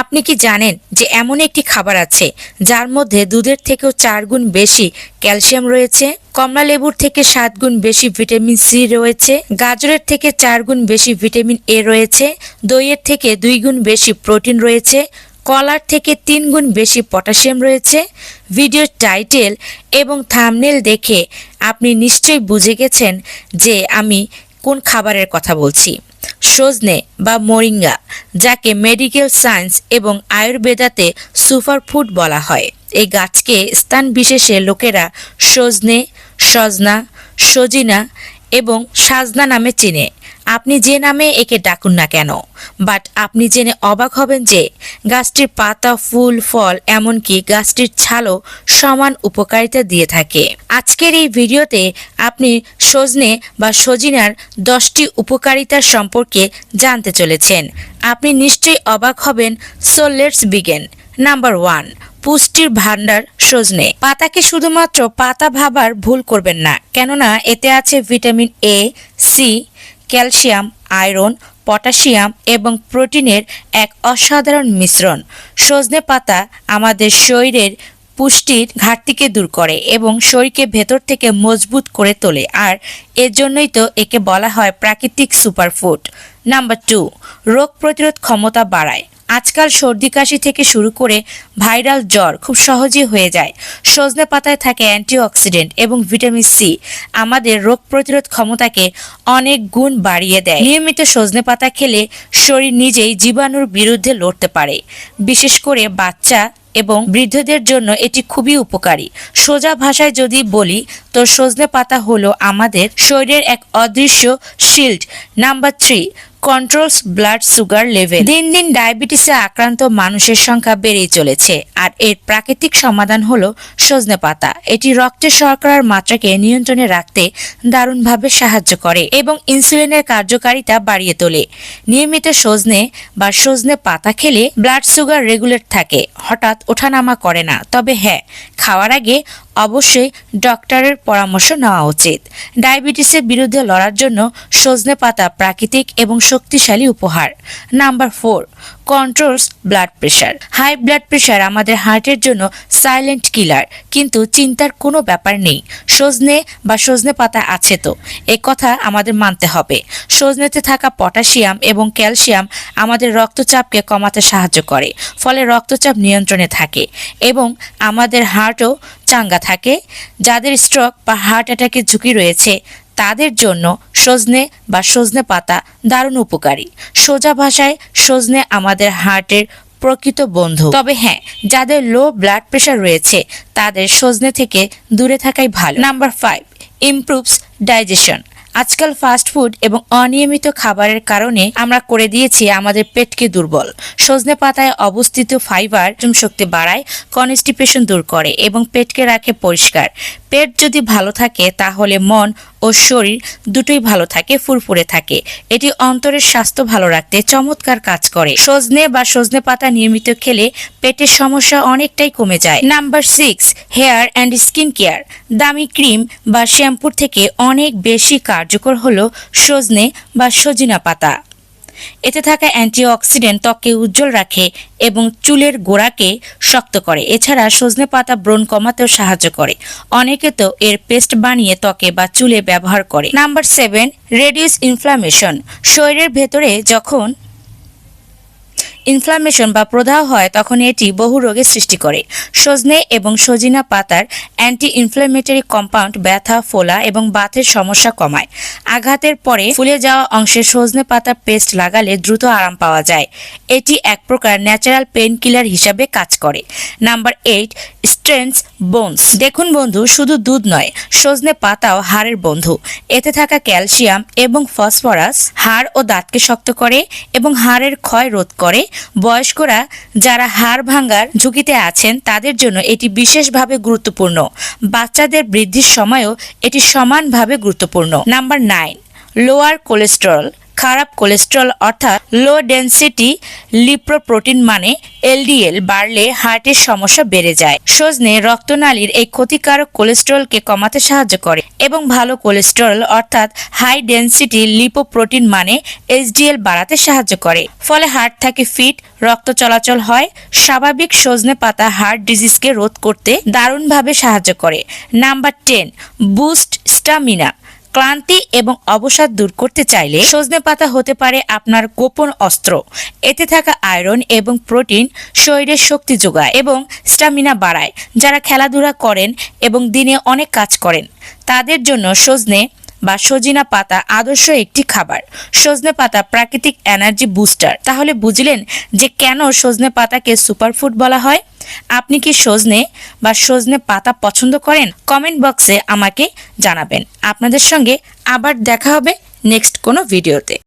আপনি কি জানেন যে এমন একটি খাবার আছে যার মধ্যে দুধের থেকেও চার গুণ বেশি ক্যালসিয়াম রয়েছে, কমলা লেবুর থেকে সাত গুণ বেশি ভিটামিন সি রয়েছে, গাজরের থেকে চার গুণ বেশি ভিটামিন এ রয়েছে, দইয়ের থেকে দুই গুণ বেশি প্রোটিন রয়েছে, কলার থেকে তিন গুণ বেশি পটাশিয়াম রয়েছে। ভিডিওর টাইটেল এবং থামনেল দেখে আপনি নিশ্চয়ই বুঝে গেছেন যে আমি কোন খাবারের কথা বলছি। সজনে বা মোরিঙ্গা, যাকে মেডিকেল সায়েন্স এবং আয়ুর্বেদাতে সুপারফুড বলা হয়। এই গাছকে স্থান বিশেষে লোকেরা সজনে, সজনা, সজিনা এবং সাজনা নামে চেনে। আপনি যে নামে একে ডাকুন না কেন। বাট আপনি জেনে অবাক হবেন যে গাছটির পাতা, ফুল, ফল, এমনকি গাছটির ছালও সমান উপকারিতা দিয়ে থাকে। আজকের এই ভিডিওতে আপনি সজনে বা সজিনার দশটি উপকারিতার সম্পর্কে জানতে চলেছেন। আপনি নিশ্চয়ই অবাক হবেন। So let's begin. Number one পুষ্টির ভান্ডার সজনে। পাতাকে শুধুমাত্র পাতা ভাবার ভুল করবেন না, কেননা এতে আছে vitamin A C calcium, iron, potassium এবং প্রোটিনের এক অসাধারণ মিশ্রণ। সজনে পাতা আমাদের শরীরের পুষ্টির ঘাটতিকে দূর করে এবং শরীরকে ভেতর থেকে মজবুত করে তোলে, আর এর জন্যই তো একে বলা হয় প্রাকৃতিক সুপারফুড। নাম্বার টু রোগ প্রতিরোধ ক্ষমতা বাড়ায়। আজকাল সর্দি কাশি থেকে শুরু করে ভাইরাল জ্বর খুব সহজেই হয়ে যায়। সজনে পাতায় থাকে অ্যান্টিঅক্সিডেন্ট এবং ভিটামিন সি। আমাদের রোগ প্রতিরোধ ক্ষমতাকে অনেক গুণ বাড়িয়ে দেয়। নিয়মিত সজনে পাতা খেলে শরীর নিজেই জীবাণুর বিরুদ্ধে লড়তে পারে। বিশেষ করে বাচ্চা এবং বৃদ্ধদের জন্য এটি খুবই উপকারী। সোজা ভাষায় যদি বলি, তো সজনে পাতা হলো আমাদের শরীরের এক অদৃশ্য shield number three controls blood sugar level দিন দিন ডায়াবেটিসে আক্রান্ত মানুষের সংখ্যা বেড়েই চলেছে। আর এর প্রাকৃতিক সমাধান হলো সজনে পাতা। এটি রক্তের শর্করার মাত্রাকে নিয়ন্ত্রণে রাখতে দারুণভাবে সাহায্য করে এবং ইনসুলিনের কার্যকারিতা বাড়িয়ে তোলে। নিয়মিত সজনে বা সজনে পাতা খেলে ব্লাড সুগার রেগুলেট থাকে। হঠাৎ ওঠানামা করে না। তবে হ্যাঁ খাওয়ার আগে অবশ্যই ডক্টরের পরামর্শ নেওয়া উচিত। ডায়াবেটিসের বিরুদ্ধে লড়ার জন্য সজনে পাতা প্রাকৃতিক এবং শক্তিশালী উপহার। Number four controls blood pressure high blood pressure আমাদের হার্টের জন্য সাইলেন্ট কিলার কিন্তু চিন্তার কোনো ব্যাপার নেই। সজনে বা সজনে পাতা আছে তো, এ কথা আমাদের মানতে হবে। সজনেতে থাকা পটাশিয়াম এবং ক্যালসিয়াম আমাদের রক্তচাপকে কমাতে সাহায্য করে, ফলে রক্তচাপ নিয়ন্ত্রণে থাকে এবং আমাদের হার্টও চাঙ্গা থাকে। যাদের স্ট্রোক বা হার্ট অ্যাটাকের ঝুঁকি রয়েছে তাদের জন্য সজনে বা সজনে পাতা দারুণ উপকারী। সোজা ভাষায় সজনে আমাদের হার্টের প্রকৃত বন্ধু। তবে হ্যাঁ যাদের লো ব্লাড প্রেশার রয়েছে, তাদের সজনে থেকে দূরে থাকাই ভালো। নাম্বার ফাইভ ইমপ্রুভস ডাইজেশন আজকাল ফাস্ট ফুড এবং অনিয়মিত খাবারের কারণে আমরা করে দিয়েছি আমাদের পেটকে দুর্বল। সজনে পাতায় অবস্থিত ফাইবার হজম শক্তি বাড়ায় কনস্টিপেশন দূর করে এবং পেটকে রাখে পরিষ্কার। পেট যদি ভালো থাকে তাহলে মন ও শরীর দুটোই ভালো থাকে, ফুরফুরে থাকে। এটি অন্তরের স্বাস্থ্য ভালো রাখতে চমৎকার কাজ করে। সজনে বা সজনে পাতা নিয়মিত খেলে পেটের সমস্যা অনেকটাই কমে যায়। Number six hair and skin care দামি ক্রিম বা শ্যাম্পুর থেকে অনেক বেশি কার্যকর হল সজনে বা সজিনা পাতা। এতে থাকা অ্যান্টিঅক্সিডেন্ট ত্বককে উজ্জ্বল রাখে এবং চুলের গোড়াকে শক্ত করে। এছাড়া সজনে পাতা ব্রণ কমাতেও সাহায্য করে। অনেকে তো এর পেস্ট বানিয়ে ত্বকে বা চুলে ব্যবহার করে। Number seven, reduce inflammation. শরীরের ভেতরে যখন ইনফ্লামেশন বা প্রদাহ হয়, তখন এটি বহু রোগের সৃষ্টি করে। সজনে এবং সজিনা পাতার অ্যান্টি ইনফ্লামেটরি কম্পাউন্ড ব্যথা, ফোলা এবং বাতের সমস্যা কমায়। আঘাতের পরে ফুলে যাওয়া অংশে সজনে পাতার পেস্ট লাগালে দ্রুত আরাম পাওয়া যায়। এটি এক প্রকার ন্যাচারাল পেন কিলার হিসাবে কাজ করে। Number eight strengthens bones. দেখুন বন্ধু, শুধু দুধ নয়, সজনে পাতাও হাড়ের বন্ধু। এতে থাকা ক্যালসিয়াম এবং ফসফরাস হাড় ও দাঁতকে শক্ত করে এবং হাড়ের ক্ষয় রোধ করে। বয়স্করা যারা হাড় ভাঙ্গার ঝুঁকিতে আছেন, তাদের জন্য এটি বিশেষভাবে গুরুত্বপূর্ণ। বাচ্চাদের বৃদ্ধির সময়ও এটি সমানভাবে গুরুত্বপূর্ণ। নাম্বার নাইন লোয়ার কোলেস্টেরল খারাপ কোলেস্ট্রল অর্থাৎ লো ডেন্সিটি লিপ্রোপ্রোটিন মানে এলডিএল বাড়লে হার্টের সমস্যা বেড়ে যায়। সজনে রক্তনালীর এই ক্ষতিকারক কোলেস্ট্রলকে কমাতে সাহায্য করে এবং ভালো কোলেস্ট্রল অর্থাৎ হাই ডেন্সিটি লিপোপ্রোটিন মানে এইচডিএল বাড়াতে সাহায্য করে। ফলে হার্ট থাকে ফিট রক্ত চলাচল হয়, স্বাভাবিক সজনে পাতা হার্ট ডিজিজকে রোধ করতে দারুণভাবে সাহায্য করে। নাম্বার টেন বুস্ট স্টামিনা ক্লান্তি এবং অবসাদ দূর করতে চাইলে সজনে পাতা হতে পারে আপনার গোপন অস্ত্র। এতে থাকা আয়রন এবং প্রোটিন শরীরের শক্তি যোগায় এবং স্টামিনা বাড়ায়। যারা খেলাধুলা করেন এবং দিনে অনেক কাজ করেন, তাদের জন্য সজনে বা সজিনা পাতা আদর্শ একটি খাবার। সজনে পাতা প্রাকৃতিক এনার্জি বুস্টার। তাহলে বুঝলেন যে কেন সজনে পাতাকে সুপারফুড বলা হয়? আপনি কি সজনে বা সজনে পাতা পছন্দ করেন? কমেন্ট বক্সে আমাকে জানাবেন। আপনাদের সঙ্গে আবার দেখা হবে নেক্সট কোনো ভিডিওতে।